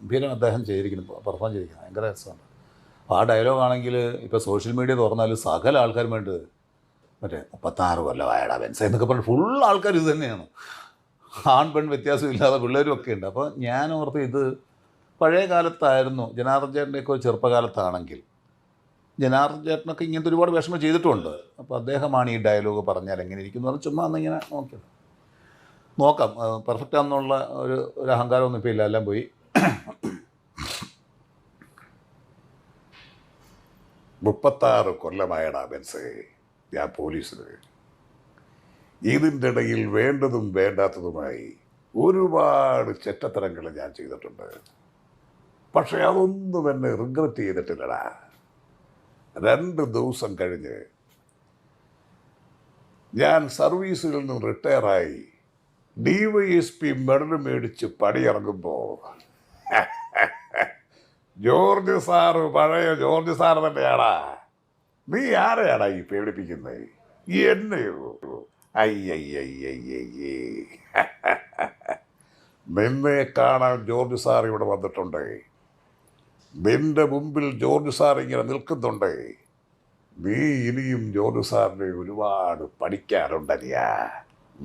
ഗംഭീരം അദ്ദേഹം ചെയ്തിരിക്കുന്നു പെർഫോം ചെയ്തിരിക്കുന്നത് ഭയങ്കര രസമാണ്. അപ്പോൾ ആ ഡയലോഗ് ആണെങ്കിൽ ഇപ്പോൾ സോഷ്യൽ മീഡിയ തുറന്നാൽ സകല ആൾക്കാർ വേണ്ടത് മറ്റേ മുപ്പത്താറ് കൊല്ലമായടാ ബെൻസ് എന്നൊക്കെ പറഞ്ഞ് ഫുൾ ആൾക്കാർ ഇത് തന്നെയാണ്. ആൺ പെൺ വ്യത്യാസമില്ലാതെ പിള്ളേരും ഒക്കെ ഉണ്ട്. അപ്പോൾ ഞാൻ ഓർത്ത് ഇത് പഴയ കാലത്തായിരുന്നു ജനാർദ്ദൻ ചേട്ടന്റെയൊക്കെ ഒരു ചെറുപ്പകാലത്താണെങ്കിൽ ജനാർദ്ദൻ ചേട്ടനൊക്കെ ഇങ്ങനത്തെ ഒരുപാട് വിഷമം ചെയ്തിട്ടുണ്ട്. അപ്പോൾ അദ്ദേഹമാണ് ഈ ഡയലോഗ് പറഞ്ഞാൽ എങ്ങനെ ഇരിക്കുന്നു പറഞ്ഞാൽ പറഞ്ഞ് ചുമ്മാ ഇങ്ങനെ നോക്കിയത്. നോക്കാം. പെർഫെക്റ്റ് ആണെന്നുള്ള ഒരു ഒരു അഹങ്കാരമൊന്നും ഇപ്പോൾ ഇല്ല. എല്ലാം പോയി. മുപ്പത്താറ് കൊല്ലമായടാ ബെൻസേ ഞാൻ പോലീസിന്. ഇതിന്റെ ഇടയിൽ വേണ്ടതും വേണ്ടാത്തതുമായി ഒരുപാട് ചെറ്റത്തരങ്ങൾ ഞാൻ ചെയ്തിട്ടുണ്ട്. പക്ഷെ അതൊന്നും എന്നെ റിഗ്രറ്റ് ചെയ്തിട്ടില്ലടാ. രണ്ട് ദിവസം കഴിഞ്ഞ് ഞാൻ സർവീസിൽ നിന്നും റിട്ടയറായി D Y S P medal മേടിച്ച് പണിയിറങ്ങുമ്പോൾ ജോർജ് സാറ് പഴയ ജോർജ് സാറ് തന്നെയാടാ. നീ ആരെയാടാ ഈ പേടിപ്പിക്കുന്നത് എന്നെയോ അയ്യയ്യയ്യയ്യേ നിന്നെ കാണാൻ ജോർജ് സാർ ഇവിടെ വന്നിട്ടുണ്ട്. നിന്റെ മുമ്പിൽ ജോർജ് സാർ ഇങ്ങനെ നിൽക്കുന്നുണ്ട്. നീ ഇനിയും ജോർജ് സാറിനെ ഒരുപാട് പഠിക്കാറുണ്ടനിയാ